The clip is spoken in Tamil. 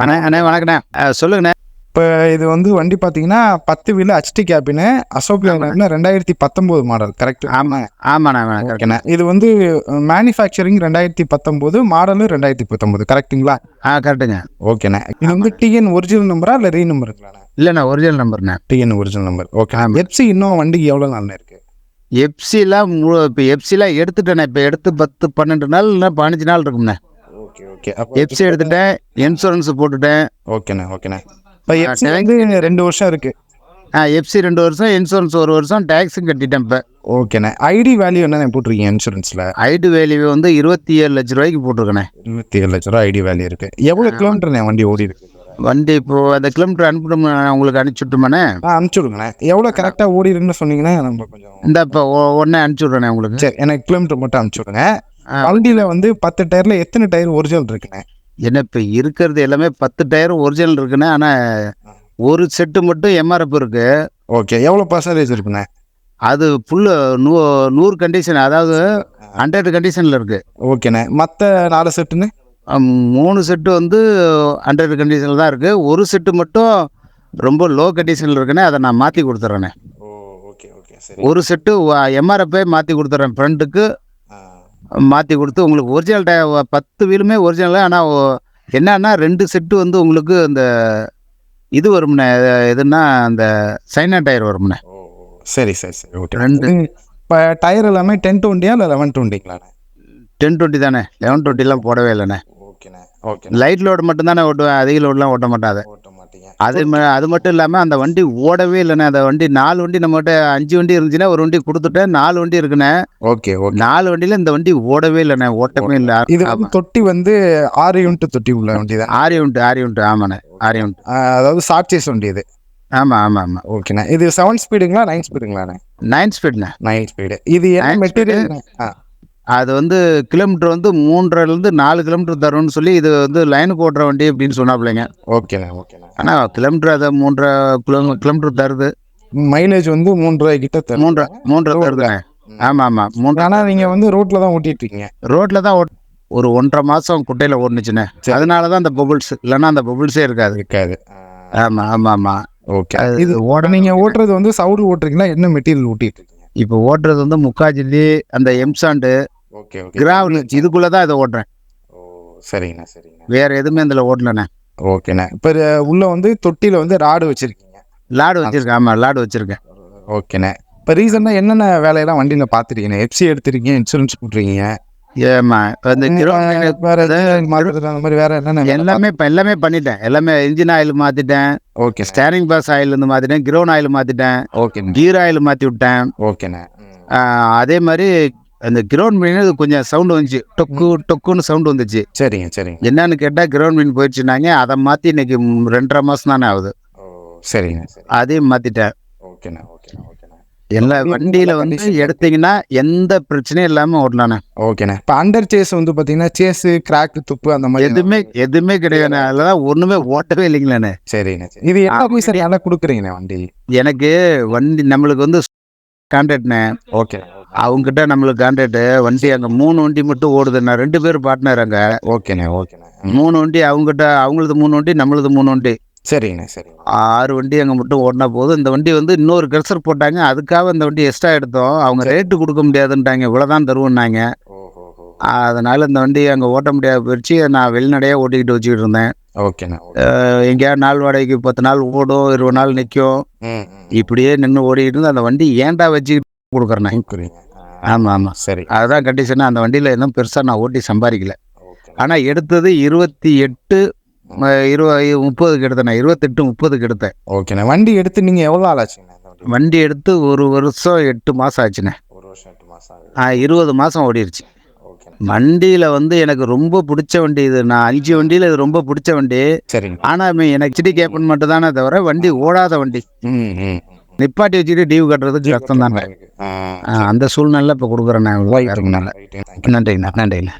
அண்ணே அண்ணே வணக்கண்ணே. சொல்லுங்கண்ணே. இப்போ இது வந்து வண்டி பார்த்தீங்கன்னா பத்து வீல் ஹச்டி கேபினு அசோக் லேலண்ட்ல ரெண்டாயிரத்தி பத்தொம்போது மாடல் கரெக்ட் ஆமாங்க ஆமாண்ணே. ஓகேண்ணே. இது வந்து மேனுஃபேக்சரிங் ரெண்டாயிரத்தி பத்தொம்போது மாடலு ரெண்டாயிரத்தி பத்தொம்போது கரெக்ட்டுங்களா ஆ கரெக்டுங்க ஓகேண்ணே. இது வந்து டிஎன் ஒரிஜினல் நம்பரா இல்லை ரீ நம்பருங்களாண்ணே இல்லைண்ணே original நம்பர்ண்ணே TN original number okay FC இன்னும் வண்டிக்கு எவ்வளோ நாள் இருக்கு? எஃப்சிலாம் மு இப்போ எஃப்சிலாம் எடுத்துட்டேண்ணே. இப்போ எடுத்து பத்து பன்னெண்டு நாள் இல்லை பதினஞ்சு நாள் இருக்கும்ண்ணே. ஓகே ஓகே எஃப்சி எடுத்துட்டேன் இன்சூரன்ஸ் போட்டுட்டேன். ஓகேண்ணே ஓகேண்ணே. இப்போ வந்து ரெண்டு வருஷம் இருக்கு. ஆ எஃப்சி ரெண்டு வருஷம் இன்சூரன்ஸ் ஒரு வருஷம் டேக்ஸும் கட்டிட்டேன் இப்போ. ஓகேண்ணே. ஐடி வேல்யூ என்ன போட்டிருக்கீங்க இன்சூரன்ஸில் ஐடி வேல்யூ வந்து இருபத்தி ஏழு லட்ச ரூபாய்க்கு போட்டிருக்கேண்ணே. இருபத்தி ஏழு லட்ச ரூபா ஐடி வேல்யூ இருக்கு. எவ்வளோ கிலோமீட்டர்ண்ணே வண்டி ஓடி இருக்கு? வண்டி இப்போ அந்த கிலோமீட்டர் அனுப்பிடும் உங்களுக்கு அனுப்பிச்சி விட்டுமாண்ணே ஆ அனுப்பிச்சு விடுங்கண்ணே. எவ்வளோ கரெக்டாக ஓடி இருக்குன்னு சொன்னீங்கன்னா நம்ம கொஞ்சம் இந்த இப்போ உடனே அனுப்பிச்சி விட்றேண்ணே உங்களுக்கு. சரி எனக்கு கிலோமீட்டர் மட்டும் அனுப்பிச்சு விடுங்க. ஆ. வண்டியில் வந்து பத்து டயரில் எத்தனை டயர் ஒரிஜினல் இருக்குண்ணே என்ன இப்போ இருக்கிறது எல்லாமே பத்து டயரும் ஒரிஜினல் இருக்குண்ணே ஆனால் ஒரு செட்டு மட்டும் எம்ஆர்எஃப் இருக்கு. ஓகே எவ்வளோ பர்சன்டேஜ் இருக்குண்ணே அது ஃபுல்லு நூ நூறு கண்டிஷன் அதாவது ஹண்ட்ரட் கண்டிஷனில் இருக்கு. ஓகேண்ணே. மற்ற நாலு செட்டுன்னு? மூணு செட்டு வந்து ஹண்ட்ரட் கண்டிஷனில் தான் இருக்குது ஒரு செட்டு மட்டும் ரொம்ப லோ கண்டிஷனில் இருக்குண்ணே அதை நான் மாற்றி கொடுத்துட்றேண்ணே ஓகே ஓகே ஒரு செட்டு எம்ஆர்எஃப்பே மாற்றி கொடுத்துட்றேன் ஃப்ரண்ட்டுக்கு மாற்றி கொடுத்து உங்களுக்கு ஒரிஜினல் டய பத்து வீலுமே ஒரிஜினல் ஆனால் என்னன்னா ரெண்டு செட்டு வந்து உங்களுக்கு இந்த இது வரும்ண்ணே எதுன்னா அந்த சைனா டயர் வரும்ண்ணே சரி சரி சரி ஓகே. ரெண்டு. இப்போ டயர் எல்லாமே டென் டுவெண்ட்டியா இல்லை லெவன் டுவெண்ட்டிங்களாண்ணே டென் டுவெண்ட்டி தானே. லெவன் டுவெண்ட்டிலாம் போடவே இல்லைண்ணே. ஓகேண்ணே ஓகே லைட் லோடு மட்டும் தானே ஓட்டுவேன் அதிக லோடுலாம் ஓட்ட ஓட்ட மாட்டீங்க. அது அது மட்டும் இல்லாமல் அந்த வண்டி ஓடவே இல்லைண்ணே. அந்த வண்டி நாலு வண்டி நம்மகிட்ட அஞ்சு வண்டி இருந்துச்சுன்னா ஒரு வண்டி கொடுத்துட்டேன் நாலு வண்டி இருக்குண்ணே. Okay okay. நாலு வண்டியில் இந்த வண்டி ஓடவே இல்லைண்ணே ஓட்டமே இல்லை. இது வந்து தொட்டி வந்து ஆறு யூனிட் தொட்டி உள்ள வண்டி தான். ஆரி உண்டு ஆரி உண்டு ஆமாண்ணே ஆரி உண்டு அதாவது சாட்சியஸ் வண்டி இது. ஆமாம் ஆமாம் ஆமாம் ஓகேண்ணே. இது செவன் ஸ்பீடுங்களா நைன் ஸ்பீடுங்களாண்ணே நைன் ஸ்பீட்ண்ணே நைன் ஸ்பீடு இது மெட்டீரியல் அது வந்து கிலோமீட்டர் வந்து மூன்றரைலேருந்து நாலு கிலோமீட்டர் தரும்னு சொல்லி இது வந்து லைனுக்கு ஓட்டுற வண்டி அப்படின்னு சொன்னாப்லைங்க ஓகேண்ணே ஓகேண்ணே ஆனால் கிலோமீட்டர் அதை மூன்றரை கிலோ கிலோமீட்டர் தருது. மைலேஜ் வந்து ரூபாய் கிட்ட மூன்றரை மூன்றரை தருதுங்க. ஆமாம் ஆமாம் மூன்றரை ஆனால் நீங்கள் வந்து ரோட்டில் தான் ஓட்டிட்டு இருக்கீங்க ரோட்டில் தான் ஓட் ஒரு ஒன்றரை மாதம் குட்டையில் ஓடுனுச்சுண்ணே. அதனால தான் அந்த பபுள்ஸ் இல்லைன்னா அந்த பபுள்ஸே இருக்காது. இருக்காது. ஆமாம் ஆமாம் ஆமாம் ஓகே இது ஓட நீங்கள் ஓட்டுறது வந்து சவுடு ஓட்டுறீங்களா என்ன மெட்டீரியல் ஓட்டிட்டு இருக்கீங்க இப்போ ஓட்டுறது வந்து முக்காஜில்லி அந்த எம்சாண்டு ஓகே ஓகே. கிராவல் இதுக்குள்ளே தான் இதை ஓட்டுறேன். ஓ சரிங்கண்ணா சரிங்கண்ணா. வேற எதுவுமே இதில் ஓட்டலண்ணே. ஓகேண்ணா. இப்போ உள்ள வந்து தொட்டியில் வந்து ராடு வச்சிருக்கீங்க. லாடு வச்சிருக்கேன். ஆமாம் லாடு வச்சிருக்கேன். ஓகேண்ணே. இப்போ ரீசெண்டாக என்னென்ன வேலையெல்லாம் வண்டியில் பார்த்துருக்கீங்க? எஃப்சி எடுத்திருக்கீங்க இன்சூரன்ஸ் போட்டுருக்கீங்க. ஏமா இப்போ இந்த வேற அந்த மாதிரி வேற என்னென்ன எல்லாமே இப்போ எல்லாமே பண்ணிட்டேன். எல்லாமே இன்ஜின் ஆயில் மாற்றிட்டேன் ஓகே ஸ்டேரிங் பாஸ் ஆயில் இருந்து மாற்றிட்டேன் கிரௌன் ஆயில் மாற்றிட்டேன் ஓகேண்ணே. கீர் ஆயில் மாற்றி விட்டேன். ஓகேண்ணே. அதே மாதிரி அந்த கிரவுண்ட் மீன் கொஞ்சம் சவுண்டு வந்துச்சு. டொக்கு டொக்குன்னு சவுண்டு வந்துச்சு. சரிங்க சரிங்க. என்னன்னு கேட்டால் கிரவுண்ட் மீன் போயிடுச்சுனாங்க. அதை மாற்றி இன்னைக்கு ரெண்டரை மாதம் தானே ஆகுது. சரிங்க சரி அதையும் மாற்றிட்டேன் ஓகேண்ணே ஓகேண்ணே ஓகேண்ணே. எல்லா வண்டியில் வந்து. எடுத்தீங்கன்னா எந்த பிரச்சனையும் இல்லாமல் ஓட்டலாண்ணே ஓகேண்ணே. இப்போ அண்டர் சேஸ் வந்து பார்த்தீங்கன்னா சேஸு கிராக் துப்பு அந்த மாதிரி எதுவுமே எதுவுமே கிடையாது. அதில் தான் ஒன்றுமே ஓட்டவே இல்லைங்களாண்ணே. சரிண்ணே சரி. இது எல்லாம் கொடுக்குறீங்கண்ணே வண்டி எனக்கு வண்டி நம்மளுக்கு வந்து கான்ட்ராக்ட்ண்ணே ஓகே அவங்ககிட்ட நம்மளுக்கு கான்ட்ராக்டு வண்டி அங்கே மூணு வண்டி மட்டும் ஓடுதுண்ணே ரெண்டு பேர் பார்ட்னர் அங்கே. ஓகேண்ணே ஓகேண்ணே. மூணு வண்டி அவங்ககிட்ட அவங்களது மூணு வண்டி நம்மளது மூணு வண்டி. சரிங்கண்ணே சரிங்க ஆறு வண்டி அங்கே மட்டும் ஓடினா போதும். இந்த வண்டி வந்து இன்னொரு கர்சர் போட்டாங்க. அதுக்காக இந்த வண்டி எக்ஸ்ட்ரா எடுத்தோம். அவங்க ரேட்டு கொடுக்க முடியாதுன்ட்டாங்க. இவ்வளோதான் தருவோன்னாங்க. ஓஹோ அதனால இந்த வண்டி அங்கே ஓட்ட முடியாது போயிடுச்சு. நான் வெளிநடையாக ஓட்டிக்கிட்டு வச்சுக்கிட்டு இருந்தேன். ஓகேண்ணே எங்கேயாவது நாள் வாடகைக்கு பத்து நாள் ஓடும். இருபது நாள் நிற்கும் இப்படியே நின்று ஓடிக்கிட்டு இருந்து அந்த வண்டி ஏன்டா வச்சுக்கிட்டு கொடுக்குறேண்ணே ஆமாம் ஆமாம் சரி. அதுதான் கண்டிஷனாக அந்த வண்டியில் எதுவும் பெருசாக நான் ஓட்டி சம்பாதிக்கல. ஆனால் எடுத்தது இருபத்தி எட்டு இருபது முப்பதுக்கு எடுத்தேன் இருபத்தெட்டு முப்பதுக்கு எடுத்தேன் ஓகேண்ணே வண்டி எடுத்து நீங்கள் எவ்வளோ ஆச்சுங்கண்ணே இந்த வண்டி எடுத்து ஒரு வருஷம் எட்டு மாதம் ஆச்சுண்ணே ஒரு வருஷம் எட்டு மாதம் ஆ, இருபது மாதம் ஓடிருச்சு. ஓகேண்ணே வண்டியில் வந்து எனக்கு ரொம்ப பிடிச்ச வண்டி இது. நான் அஞ்சு வண்டியில் இது ரொம்ப பிடிச்ச வண்டி. சரிங்க. ஆனால் எனக்கு சிட்டி கேப்பன் மட்டும் தானே தவிர வண்டி ஓடாத வண்டி. நிப்பாட்டி வச்சுட்டு டியூ கட்டுறதுக்கு கஷ்டம் தானே ஆ அந்த சூழ்நிலை இப்போ கொடுக்குறேன் நான். ரைட்டுங்க நன்றிங்கண்ணா நன்றிங்கண்ணா